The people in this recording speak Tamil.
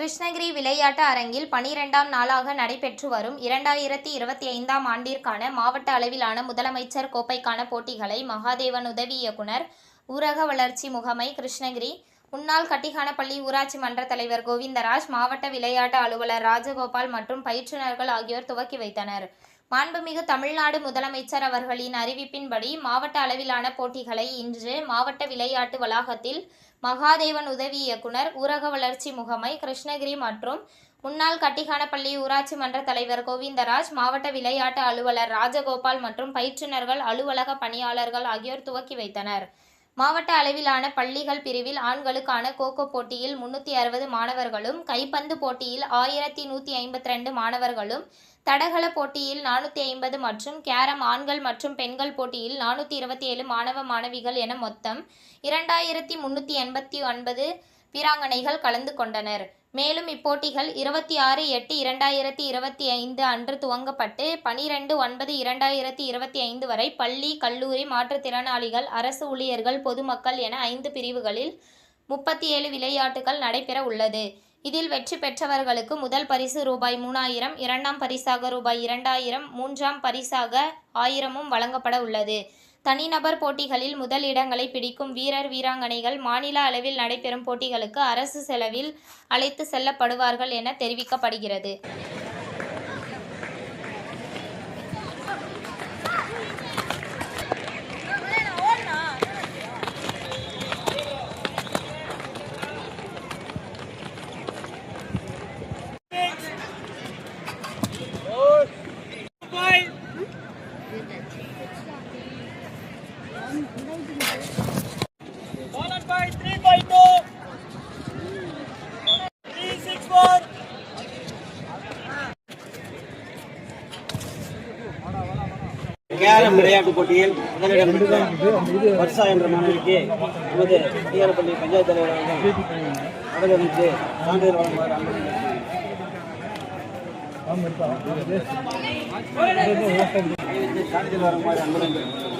கிருஷ்ணகிரி விளையாட்டு அரங்கில் பனிரெண்டாம் நாளாக நடைபெற்று வரும் இரண்டாயிரத்தி இருபத்தி ஐந்தாம் ஆண்டிற்கான மாவட்ட அளவிலான முதலமைச்சர் கோப்பைக்கான போட்டிகளை மகாதேவன் உதவி இயக்குனர் ஊரக வளர்ச்சி முகமை கிருஷ்ணகிரி முன்னாள் கட்டிகானப்பள்ளி ஊராட்சி மன்ற தலைவர் கோவிந்தராஜ் மாவட்ட விளையாட்டு அலுவலர் ராஜகோபால் மற்றும் பயிற்றுனர்கள் ஆகியோர் துவக்கி வைத்தனர். மாண்புமிகு தமிழ்நாடு முதலமைச்சர் அவர்களின் அறிவிப்பின்படி மாவட்ட அளவிலான போட்டிகளை இன்று மாவட்ட விளையாட்டு வளாகத்தில் மகாதேவன் உதவி இயக்குனர் ஊரக வளர்ச்சி முகமை கிருஷ்ணகிரி மற்றும் முன்னாள் கட்டிகானப்பள்ளி ஊராட்சி மன்ற தலைவர் கோவிந்தராஜ் மாவட்ட விளையாட்டு அலுவலர் ராஜகோபால் மற்றும் பயிற்றுனர்கள் அலுவலக பணியாளர்கள் ஆகியோர் துவக்கி வைத்தனர். மாவட்ட அளவிலான பள்ளிகள் பிரிவில் ஆண்களுக்கான கோகோ போட்டியில் முன்னூற்றி அறுபது மாணவர்களும் கைப்பந்து போட்டியில் ஆயிரத்தி நூற்றி ஐம்பத்தி ரெண்டு மாணவர்களும் தடகள போட்டியில் நானூற்றி ஐம்பது மற்றும் கேரம் ஆண்கள் மற்றும் பெண்கள் போட்டியில் நானூற்றி இருபத்தி ஏழு மாணவ மாணவிகள் என மொத்தம் இரண்டாயிரத்தி முன்னூற்றி எண்பத்தி ஒன்பது வீராங்கனைகள் கலந்து கொண்டனர். மேலும் இப்போட்டிகள் இருபத்தி ஆறு எட்டு இரண்டாயிரத்தி இருபத்தி ஐந்து அன்று துவங்கப்பட்டு பனிரெண்டு ஒன்பது இரண்டாயிரத்தி இருபத்தி ஐந்து வரை பள்ளி கல்லூரி மாற்றுத்திறனாளிகள் அரசு ஊழியர்கள் பொதுமக்கள் என ஐந்து பிரிவுகளில் முப்பத்தி ஏழு விளையாட்டுகள் நடைபெற உள்ளது. இதில் வெற்றி பெற்றவர்களுக்கு முதல் பரிசு ரூபாய் மூணாயிரம் இரண்டாம் பரிசாக ரூபாய் இரண்டாயிரம் மூன்றாம் பரிசாக ஆயிரமும் வழங்கப்பட உள்ளது. தனிநபர் போட்டிகளில் முதல் இடங்களை பிடிக்கும் வீரர் வீராங்கனைகள் மாநில அளவில் நடைபெறும் போட்டிகளுக்கு அரசு செலவில் அழைத்து செல்லப்படுவார்கள் என தெரிவிக்கப்படுகிறது Five. Followed கேரம் விளையாட்டுப் போட்டியில் முதலிடம் பிடித்த வர்ஷா என்ற மாணவிக்கு நமது பட்டியாரப்பள்ளி பஞ்சாயத்து தலைவர் அவர்கள் அவர்களுக்கு சான்றிதழ் வழங்குவார் அன்பு சான்றிதழ் வழங்குவார் அன்பு